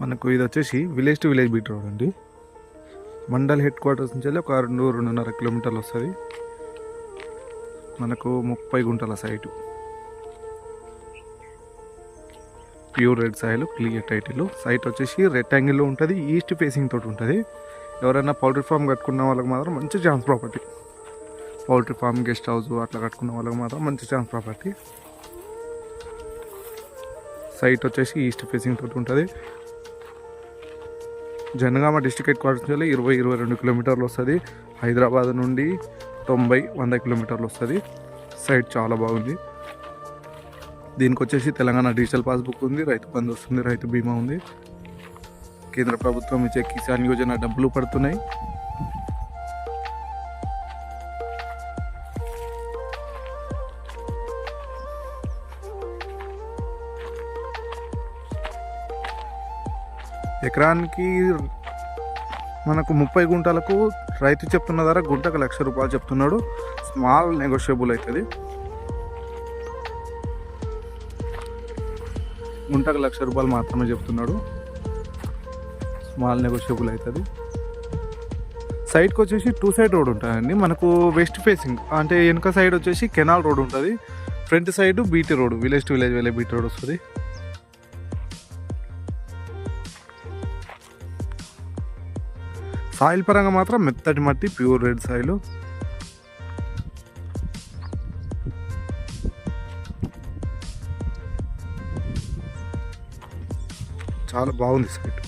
మనకు ఇది వచ్చేసి village to village beat road అండి. మండల్ హెడ్ క్వార్టర్స్ నుంచి వెళ్ళి ఒక రెండు రెండున్నర కిలోమీటర్లు వస్తుంది. మనకు ముప్పై గుంటల site. Pure red soil clear title. Site వచ్చేసి రెక్టాంగిల్లో ఉంటుంది ఈస్ట్ ఫేసింగ్ తోటి ఉంటుంది. ఎవరైనా పౌల్ట్రీ ఫామ్ కట్టుకున్న వాళ్ళకి మాత్రం మంచి chance property. Poultry farm guest house అట్లా కట్టుకున్న వాళ్ళకి మాత్రం మంచి ఛాన్స్ ప్రాపర్టీ. సైట్ వచ్చేసి ఈస్ట్ ఫేసింగ్ తోటి ఉంటుంది. జనగామ డిస్టిక్ హెడ్ క్వార్టర్స్ నుంచి ఇరవై ఇరవై రెండు కిలోమీటర్లు వస్తుంది. హైదరాబాద్ నుండి తొంభై వంద కిలోమీటర్లు వస్తుంది. సైట్ చాలా బాగుంది. దీనికి వచ్చేసి తెలంగాణ డిజిటల్ పాస్బుక్ ఉంది. రైతు బంధు వస్తుంది రైతు బీమా ఉంది. కేంద్ర ప్రభుత్వం ఇచ్చే కిసాన్ యోజన డబ్బులు పడుతున్నాయి. ఎకరానికి మనకు ముప్పై గుంటలకు రైతు చెప్తున్న ధర గుంటకు లక్ష రూపాయలు చెప్తున్నాడు. స్మాల్ నెగోషియబుల్ అవుతుంది గుంటకు లక్ష రూపాయలు మాత్రమే చెప్తున్నాడు. స్మాల్ నెగోషియబుల్ అవుతుంది సైడ్కి వచ్చేసి టూ సైడ్ రోడ్ ఉంటుందండి మనకు వెస్ట్ ఫేసింగ్ అంటే వెనుక సైడ్ వచ్చేసి కెనాల్ రోడ్ ఉంటుంది. Front side BT road village to village వెళ్ళే బీటీ రోడ్ వస్తుంది. సాయిల్ పరంగా మాత్రం మెత్తటి మట్టి ప్యూర్ రెడ్ సాయిల్. చాలా బాగుంది సైట్